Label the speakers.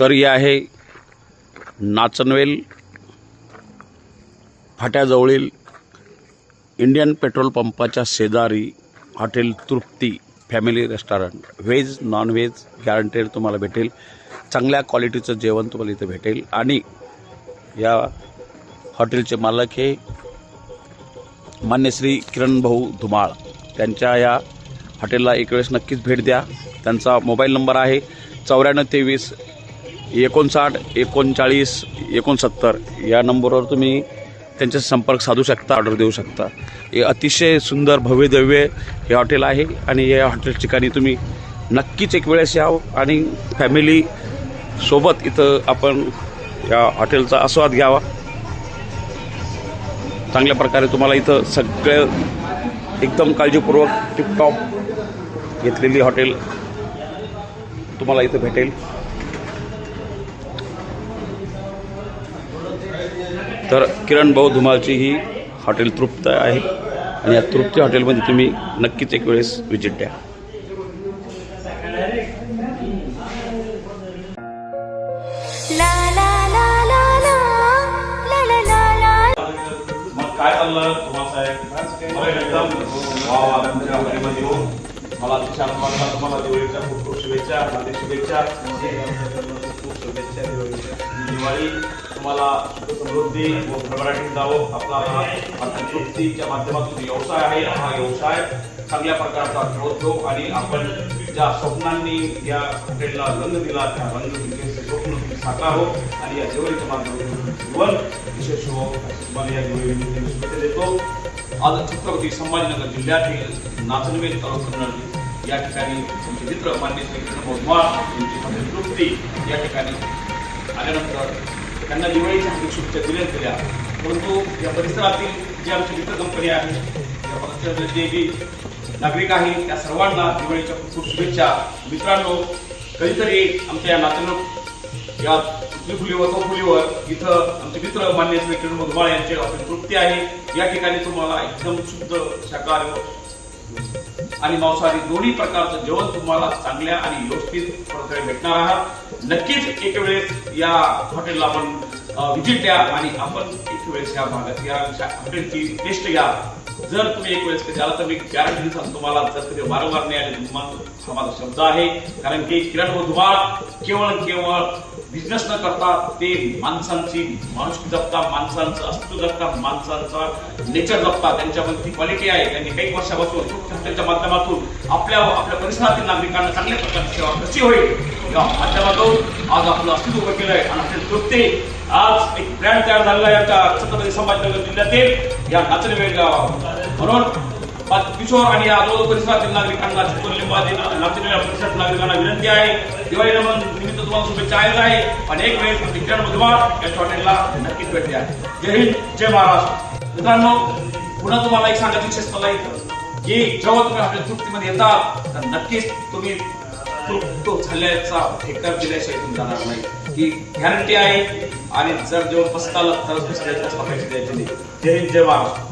Speaker 1: तर हे आहे नाचनवेल फाट्याजवळील इंडियन पेट्रोल पंपाच्या शेजारी hotel Trupti family restaurant. Veg non veg guaranteed तुम्हाला भेटेल. चांगल्या क्वालिटीचं जेवण तुम्हाला इथं भेटेल. आणि या हॉटेलचे मालक हे मान्य श्री किरण भाऊ धुमाळ. त्यांच्या या हॉटेलला एक वेळेस नक्कीच भेट द्या. त्यांचा मोबाईल नंबर आहे चौऱ्याण्णव तेवीस एकोणसाठ एकोणचाळीस एकोणसत्तर या नंबरवर तुम्ही त्यांचा संपर्क साधू शकता ऑर्डर देऊ शकता. हे अतिशय सुंदर भव्य दिव्य हे हॉटेल आहे आणि या हॉटेल ठिकाणी तुम्ही नक्कीच एक वेळेस यावं आणि फॅमिली सोबत इथं आपण या हॉटेलचा आस्वाद घ्यावा. चांगल्या प्रकारे तुम्हाला इथं सगळं एकदम काळजीपूर्वक टिपटॉप घेतलेली हॉटेल तुम्हाला इथं भेटेल. तर किरण भाऊ धुमालची ही हॉटेल तृप्त आहे आणि या तृप्ती हॉटेलमध्ये तुम्ही नक्कीच एक वेळेस व्हिजिट द्या.
Speaker 2: शुभेच्छा शुभेच्छा शुभेच्छा. दिवाळी तुम्हाला सुख समृद्धी व भरभराटीत जावं. आपला हा अंतर्तृप्तीच्या माध्यमातून व्यवसाय आहे हा व्यवसाय चांगल्या प्रकारचा ग्रोथ आणि आपण ज्या स्वप्नांनी या हॉटेलला रंग दिला त्या रंग स्वप्न तुम्ही साकार हो आणि या दिवाळीच्या माध्यमातून जीवन विशेष हो. तुम्हाला या दिवाळी शुभेच्छा देतो. आज छत्रपती संभाजीनगर जिल्ह्यातील नाचनवेल तालुका या ठिकाणी तुमचे मित्र मान्य श्री कृष्ण भोजमाळ यांची संतृप्ती या ठिकाणी आल्यानंतर त्यांना दिवाळीच्या हार्दिक शुभेच्छा दिल्या परंतु या परिसरातील जे आमची मित्र कंपनी आहे या परिसरातील जे बी नागरिक आहे त्या सर्वांना दिवाळीच्या खूप खूप शुभेच्छा. मित्रांनो कधीतरी आमच्या या नाचणूक या पृथ्वी चौफुलीवर इथं आमचे मित्र मान्य श्री किरण मधुमाळ यांचे आपली तृप्ती आहे. या ठिकाणी तुम्हाला एकदम शुद्ध शाकाहारी आणि मांसाहारी दोन्ही प्रकारचं जेवण तुम्हाला चांगल्या आणि व्यवस्थित प्रकारे भेटणार आहात. नक्कीच एक वेळेस या हॉटेलला आपण व्हिजिट द्या आणि आपण एक वेळेस या भागात या हॉटेलची टेस्ट घ्या. जर तुम्ही एक वेळेस कधी आला तर मी गॅरंटी सांगतो तुम्हाला जर कधी वारंवार नाही आले तुम्हाला हा माझा शब्द आहे. कारण की किरण व धुमाळ केवळ केवळ बिझनेस न करता ते माणसांची माणुसकी जपता माणसांचं अस्तित्व जपता माणसांचा नेचर जपता त्यांच्यामध्ये ती क्वालिटी आहे. त्यांनी काही वर्षापासून त्यांच्या माध्यमातून आपल्या आपल्या परिसरातील नागरिकांना चांगल्या प्रकारची सेवा कशी होईल या माध्यमातून आज आपलं अस्तित्व उभं केलंय. आणि आपले तृप्ती आज एक ब्रँड तयार झालेला आहे. आमच्या छत्रपती संभाजीनगर जिल्ह्यातील या नाचनवेल वेळ म्हणून किशोर आणि या आजूबाजू परिसरातील नागरिकांना चित्तूर लिंबादी नाचलेल्या परिसरातील नागरिकांना विनंती आहे. दिवाळी नमन निमित्त तुम्हाला शुभेच्छा आलेल्या आहे आणि एक वेळ विज्ञान मधुमाळ या हॉटेलला नक्कीच भेट द्या. जय हिंद जय महाराष्ट्र. मित्रांनो पुन्हा तुम्हाला एक सांगायची विशेष मला इथं. की जेव्हा तुम्ही आपल्या तृप्तीमध्ये येतात तर नक्कीच तुम्ही तृप्त झाल्याचा ठेकर दिल्याशिवाय तुम्ही जाणार नाही. ही गॅरंटी आहे. आणि जर जेव्हा पसंत आलं तरच दुसऱ्याच्या पैसे द्यायची नाही. जय हिंद जय महाराष्ट्र.